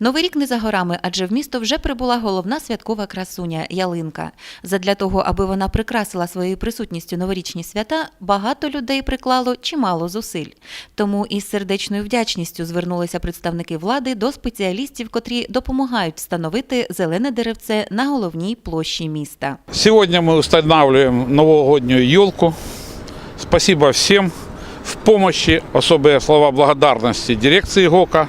Новий рік не за горами, адже в місто вже прибула головна святкова красуня ялинка. Задля того, аби вона прикрасила своєю присутністю новорічні свята, багато людей приклало чимало зусиль. Тому із сердечною вдячністю звернулися представники влади до спеціалістів, котрі допомагають встановити зелене деревце на головній площі міста. Сегодня мы устанавливаем новогоднюю елку. Спасибо всем в помощи. Особые слова благодарности дирекции ГОКа,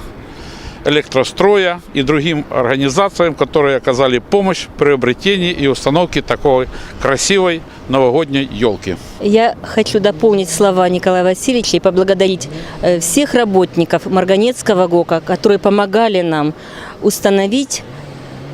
электростроя и другим организациям, которые оказали помощь в приобретении и установке такой красивой новогодней елки. Я хочу дополнить слова Николая Васильевича и поблагодарить э, всех работников Марганецкого ГОКа, которые помогали нам установить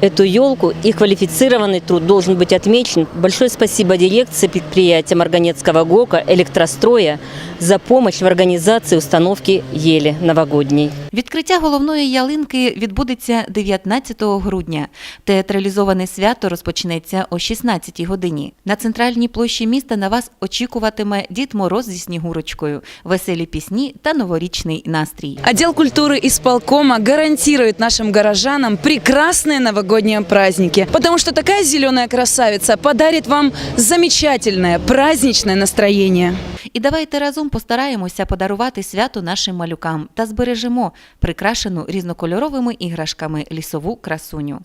эту елку. Их квалифицированный труд должен быть отмечен. Большое спасибо дирекции предприятия Марганецкого ГОКа, электростроя за помощь в организации установки ели новогодней. Відкриття головної ялинки відбудеться 19 грудня. Театралізоване свято розпочнеться о 16 годині. На центральній площі міста на вас очікуватиме Дід Мороз зі Снігурочкою, веселі пісні та новорічний настрій. Отдел культуры исполкома гарантирует нашим горожанам прекрасные новогодние праздники, потому что такая зеленая красавица подарит вам замечательное праздничное настроение. І давайте разом постараємося подарувати свято нашим малюкам та збережемо прикрашену різнокольоровими іграшками лісову красуню.